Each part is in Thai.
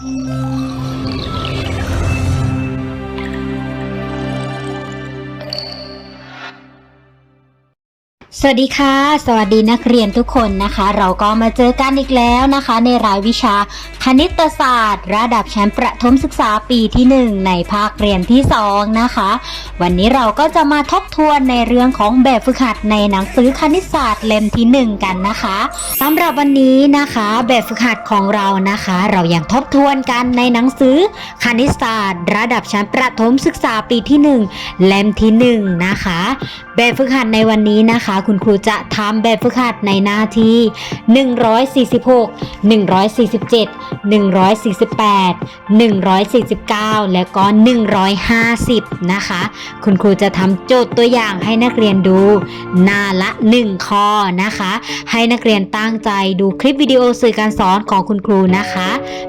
Thank you. สวัสดีค่ะ สวัสดีนักเรียนทุกคนนะคะ เราก็มาเจอกันอีกแล้วนะคะ ในรายวิชาคณิตศาสตร์ ระดับชั้นประถมศึกษาปีที่ 1 ในภาคเรียนที่ 2 นะคะ วันนี้เราก็จะมาทบทวนในเรื่องของแบบฝึกหัดในหนังสือคณิตศาสตร์เล่มที่ 1 กันนะคะสำหรับวันนี้นะคะ แบบฝึกหัดของเรานะคะ เรายังทบทวนกันในหนังสือคณิตศาสตร์ ระดับชั้นประถมศึกษาปีที่ 1 เล่มที่ 1 นะคะ แบบฝึกหัดในวันนี้นะคะ คุณครูจะทำแบบฝึกหัดในหน้าที่ 146 147 148 149 และก็ 150 นะคะ คุณครูจะทำโจทย์ตัวอย่างให้นักเรียนดูหน้าละ 1 ข้อนะคะ ให้นักเรียนตั้งใจดูคลิปวิดีโอสื่อการสอนของคุณครูนะคะ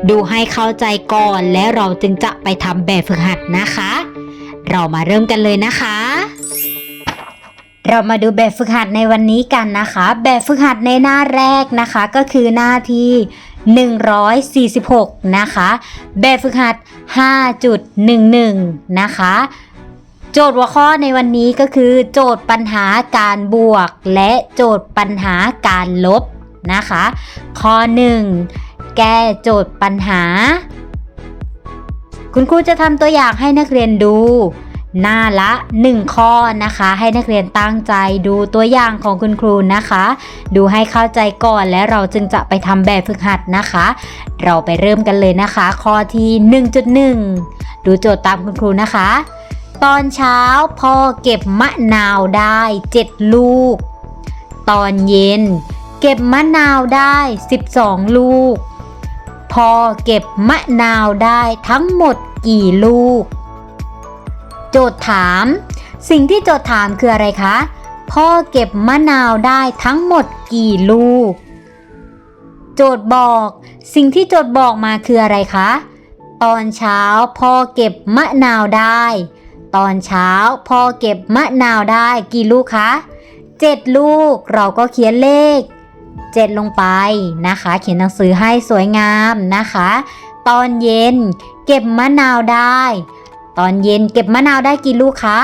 ดูให้เข้าใจก่อนและเราจึงจะไปทำแบบฝึกหัดนะคะ เรามาเริ่มกันเลยนะคะ เรามาดูแบบฝึกหัดในวันนี้กันนะคะ แบบฝึกหัดในหน้าแรกนะคะก็คือหน้าที่ 146 นะคะ แบบฝึกหัด 5.11 นะคะ โจทย์หัวข้อในวันนี้ก็คือ โจทย์ปัญหาการบวก และโจทย์ปัญหาการลบนะคะ ข้อ 1 แก้โจทย์ปัญหา คุณครูจะทำตัวอย่างให้นักเรียนดู หน้าละ 1 ข้อนะคะ ให้นักเรียนตั้งใจดูตัวอย่างของคุณครูนะคะ ดูให้เข้าใจก่อนและเราจึงจะไปทำแบบฝึกหัดนะคะ เราไปเริ่มกันเลยนะคะ ข้อที่ 1.1 ดูโจทย์ตามคุณครูนะคะ ตอนเช้าพ่อเก็บมะนาวได้ 7 ลูก ตอนเย็น เก็บมะนาวได้ 12 ลูกพอเก็บมะนาวได้ทั้งหมดกี่ลูก โจทย์ถาม สิ่งที่โจทย์ถามคืออะไรคะ พ่อเก็บมะนาวได้ทั้งหมดกี่ลูก โจทย์บอก สิ่งที่โจทย์บอกมาคืออะไรคะ ตอนเช้าพ่อเก็บมะนาวได้ ตอนเช้าพ่อเก็บมะนาวได้กี่ลูกคะเจ็ดลูกเราก็เขียนเลข7ลงไปนะคะ เขียนหนังสือให้สวยงามนะคะ ตอนเย็นเก็บมะนาวได้ ตอนเย็นเก็บมะนาวได้กี่ลูกคะ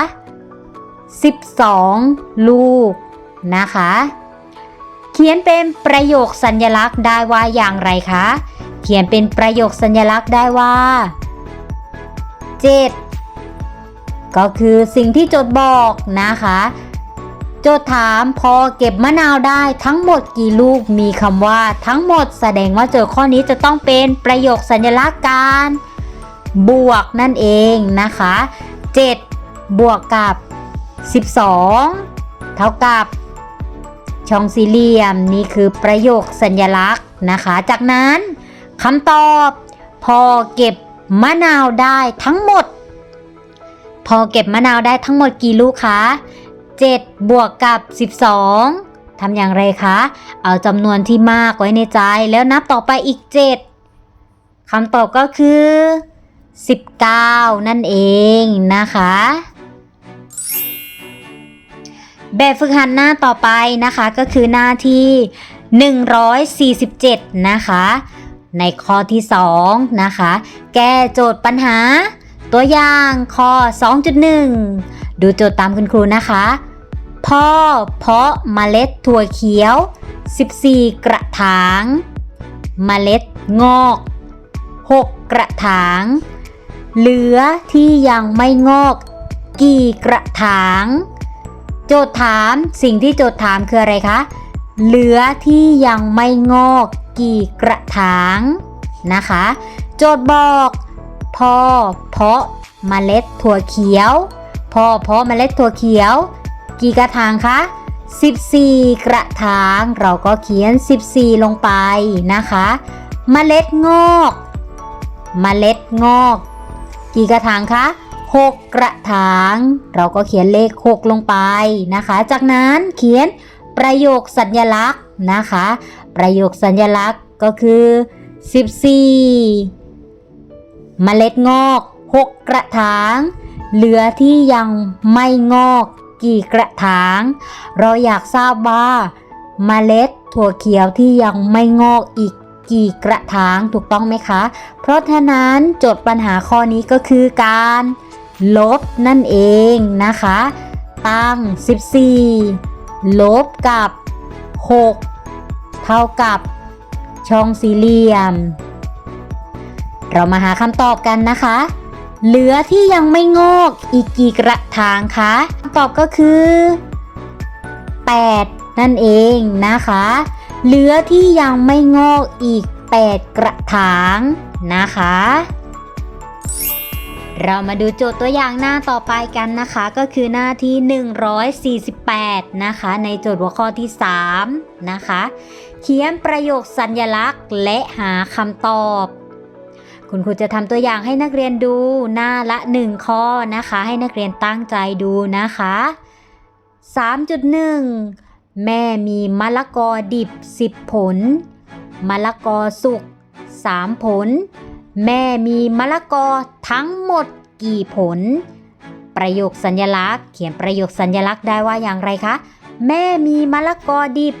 12 ลูกนะคะ เขียนเป็นประโยคสัญลักษณ์ได้ว่าอย่างไรคะ เขียนเป็นประโยคสัญลักษณ์ได้ว่า 7 ก็คือสิ่งที่โจทย์บอกนะคะ โจทย์ถามพอเก็บมะนาวได้ทั้งหมดกี่ลูกมีคำว่าทั้งหมดแสดงว่าโจทย์ข้อนี้จะต้องเป็นประโยคสัญลักษณ์การ บวกนั่นเองนะคะ 7 บวกกับ 12 เท่ากับช่องสี่เหลี่ยมนี่คือประโยคสัญลักษณ์นะคะ จากนั้นคำตอบพอเก็บมะนาวได้ทั้งหมด พอเก็บมะนาวได้ทั้งหมดกี่ลูกคะ7 บวกกับ 12 ทำอย่างไรคะ เอาจำนวนที่มากไว้ในใจแล้วนับต่อไปอีก 7คำตอบก็คือ 19 นั่นเองนะคะ แบบฝึกหัดหน้าต่อไปนะคะก็คือหน้าที่ 147 นะคะ ในข้อที่ 2 นะคะ แก้โจทย์ปัญหา ตัวอย่างข้อ 2.1 ดูโจทย์ตามคุณครูนะคะ พ่อเพาะเมล็ดถั่วเขียว 14 กระถาง เมล็ดงอก 6 กระถาง เหลือที่ยังไม่งอก กี่กระถาง โจทย์ถามสิ่งที่โจทย์ถามคืออะไรคะ เหลือที่ยังไม่งอก กี่กระถางนะคะ โจทย์บอกพ่อเพาะเมล็ดถั่วเขียวพ่อเพาะเมล็ดถั่วเขียว กี่กระถางคะ14 กระถาง เราก็เขียน 14 ลงไปนะคะ เมล็ดงอก เมล็ดงอก กี่กระถางคะ6กระถาง เราก็เขียนเลข 6 ลงไปนะคะ จากนั้นเขียนประโยคสัญลักษณ์นะคะ ประโยคสัญลักษณ์ก็คือ 14 เมล็ดงอก 6 กระถาง เหลือที่ยังไม่งอกกี่กระถาง เราอยากทราบว่าเมล็ดถั่วเขียวที่ยังไม่งอกอีก กี่กระถางถูกต้องไหมคะ เพราะฉะนั้นโจทย์ปัญหาข้อนี้ก็คือการลบนั่นเองนะคะ ตั้ง 14 ลบกับ 6 เท่ากับช่องสี่เหลี่ยม เรามาหาคำตอบกันนะคะ เหลือที่ยังไม่งอกอีกกี่กระถางคะคำตอบก็คือ 8 นั่นเองนะคะ เหลือที่ยังไม่งอกอีก 8 กระถางนะคะ เรามาดูโจทย์ตัวอย่างหน้าต่อไปกันนะคะ ก็คือหน้าที่ 148 นะคะ ในโจทย์หัวข้อที่ 3 นะคะ เขียนประโยคสัญญลักษณ์และหาคำตอบคุณครูจะทำตัวอย่างให้นักเรียนดูหน้าละ 1 ข้อนะคะ ให้นักเรียนตั้งใจดูนะคะ 3.1 แม่มีมะละกอดิบ 10 ผล มะละกอสุก3 ผล แม่มีมะละกอทั้งหมดกี่ผล ประโยคสัญลักษณ์ เขียนประโยคสัญลักษณ์ได้ว่าอย่างไรคะ แม่มีมะละกอดิบ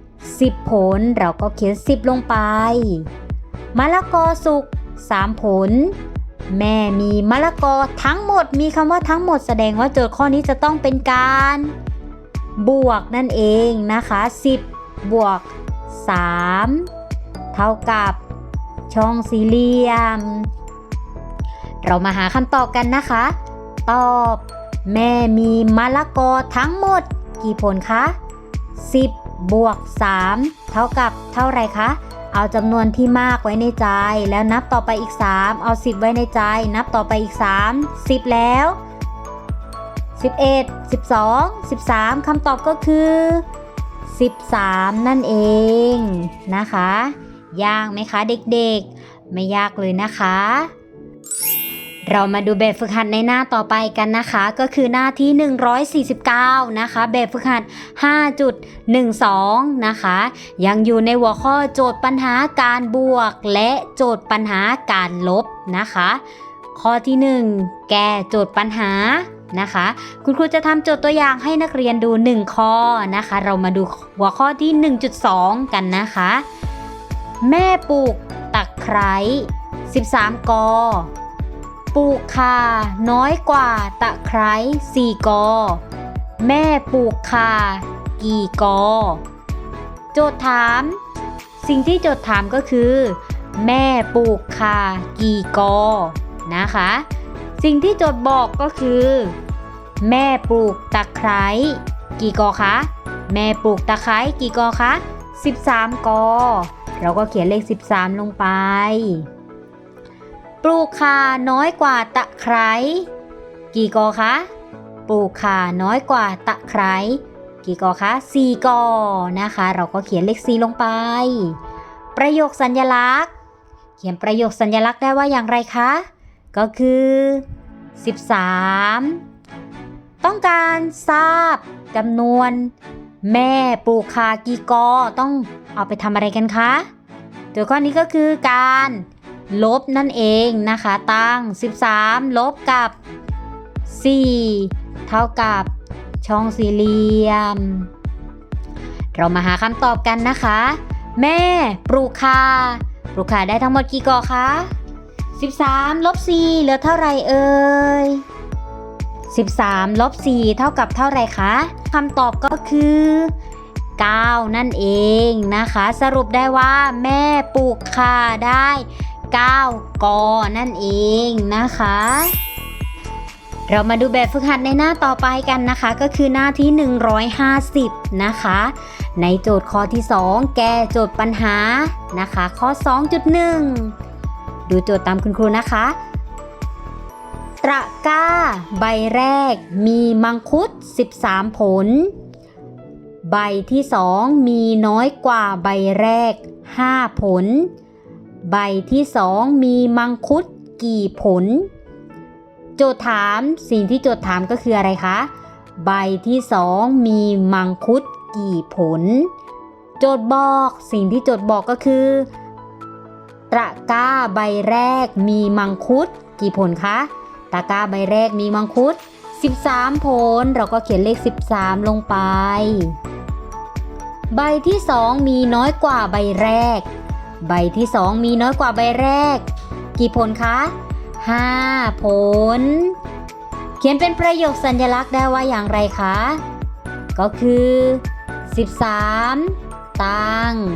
10 ผล เราก็เขียน 10 ลงไป มะละกอสุก3 ผล แม่มีมะละกอทั้งหมด มีคำว่าทั้งหมดแสดงว่าโจทย์ข้อนี้จะต้องเป็นการ บวกนั่นเองนะคะ 10 บวก 3 เท่ากับช่องสี่เหลี่ยม เรามาหาคำตอบกันนะคะ ตอบแม่มีมะละกอทั้งหมด กี่ผลคะ 10 บวก 3 เท่ากับเท่าไรคะ เอาจำนวนที่มากไว้ในใจ แล้วนับต่อไปอีก 3 เอา 10 ไว้ในใจ นับต่อไปอีก 3 10 แล้ว 11 12 13 คำตอบก็คือ 13 นั่นเองนะคะ ยากไหมคะเด็กๆ ไม่ยากเลยนะคะ เรามาดูแบบฝึกหัดในหน้าต่อไปกันนะคะ ก็คือหน้าที่ 149 นะคะ แบบฝึกหัด 5.12 นะคะ ยังอยู่ในหัวข้อโจทย์ปัญหาการบวก และโจทย์ปัญหาการลบนะคะ ข้อที่ 1 แก้โจทย์ปัญหา นะคะ คุณครูจะทำโจทย์ตัวอย่างให้นักเรียนดู 1 ข้อนะคะ เรามาดูหัวข้อที่ 1.2 กันนะคะ แม่ปลูกตะไคร้13 กอ ปลูกขาน้อยกว่าตะไคร้4 กอ แม่ปลูกขากี่กอ โจทย์ถาม สิ่งที่โจทย์ถามก็คือ แม่ปลูกขากี่กอนะคะ สิ่งที่โจทย์บอกก็คือ แม่ปลูกตะไคร้กี่กอคะ แม่ปลูกตะไคร้กี่กอคะ 13 กอ เราก็เขียนเลข 13 ลงไป ปลูกขาน้อยกว่าตะไคร้กี่กอคะ ปลูกขาน้อยกว่าตะไคร้กี่กอคะ 4 กอ นะคะ เราก็เขียนเลข 4 ลงไป ประโยคสัญลักษณ์ เขียนประโยคสัญลักษณ์ได้ว่าอย่างไรคะ ก็คือ 13 ต้องการทราบจำนวน แม่ปลูกคากี่กอต้องเอาไปทำอะไรกันคะโจทย์ข้อนี้ก็คือการลบนั่นเองนะคะ ตั้ง 13 ลบกับ 4 เท่ากับช่องสี่เหลี่ยม เรามาหาคำตอบกันนะคะ แม่ปลูกคาปลูกคาได้ทั้งหมดกี่กอคะ 13ลบ4เหลือเท่าไรเอ่ย13ลบ4เท่ากับเท่าไรคะคำตอบก็คือ 9 นั่นเองนะคะ สรุปได้ว่าแม่ปลูกข่าได้ 9 กอนั่นเองนะคะ เรามาดูแบบฝึกหัดในหน้าต่อไปกันนะคะ ก็คือหน้าที่ 150 นะคะ ในโจทย์ข้อที่ 2 แก้โจทย์ปัญหานะคะ ข้อ 2.1 ดูโจทย์ตามคุณครูนะคะ ตะกร้า ใบแรก มีมังคุด 13 ผล ใบที่2มีน้อยกว่าใบแรก 5 ผล ใบที่2มีมังคุดกี่ผล โจทย์ถามสิ่งที่โจทย์ถามก็คืออะไรคะ ใบที่2มีมังคุดกี่ผล โจทย์บอกสิ่งที่โจทย์บอกก็คือ ตะกร้าใบแรกมีมังคุดกี่ผลคะตะกร้าใบแรกมีมังคุด 13 ผล เราก็เขียนเลข 13 ลงไป ใบที่ 2 มีน้อยกว่าใบแรก ใบที่ 2 มีน้อยกว่าใบแรก กี่ผลคะ 5 ผล เขียนเป็นประโยคสัญลักษณ์ได้ว่าอย่างไรคะ ก็คือ 13 ตังค์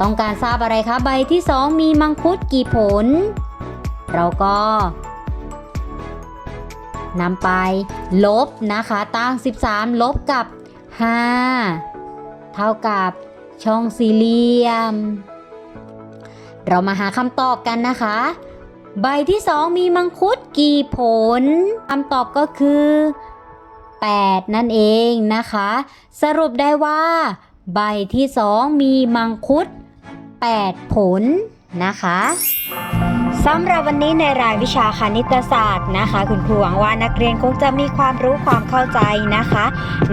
ต้องการทราบอะไรคะใบที่2มีมังคุดกี่ผล เราก็นำไปลบนะคะ ตั้ง 13 ลบกับ 5 เท่ากับช่องสี่เหลี่ยม เรามาหาคำตอบกันนะคะ ใบที่2มีมังคุดกี่ผลคำตอบก็คือ 8 นั่นเองนะคะ สรุปได้ว่า ใบที่2มีมังคุด 8 ผลนะคะสำหรับวันนี้ในรายวิชาคณิตศาสตร์นะคะ คุณครูหวังว่านักเรียนคงจะมีความรู้ความเข้าใจนะคะ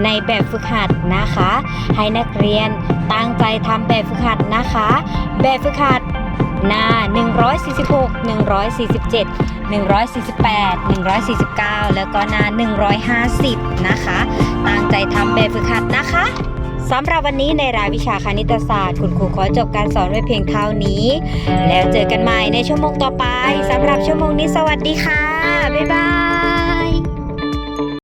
ในแบบฝึกหัดนะคะ ให้นักเรียนตั้งใจทำแบบฝึกหัดนะคะ แบบฝึกหัดหน้า 146 147 148 149 แล้วก็หน้า 150 นะคะ ตั้งใจทำแบบฝึกหัดนะคะ สำหรับวันนี้ในรายวิชาคณิตศาสตร์ คุณครูขอจบการสอนไว้เพียงเท่านี้ แล้วเจอกันใหม่ในชั่วโมงต่อไปสำหรับชั่วโมงนี้สวัสดีค่ะ บ๊ายบาย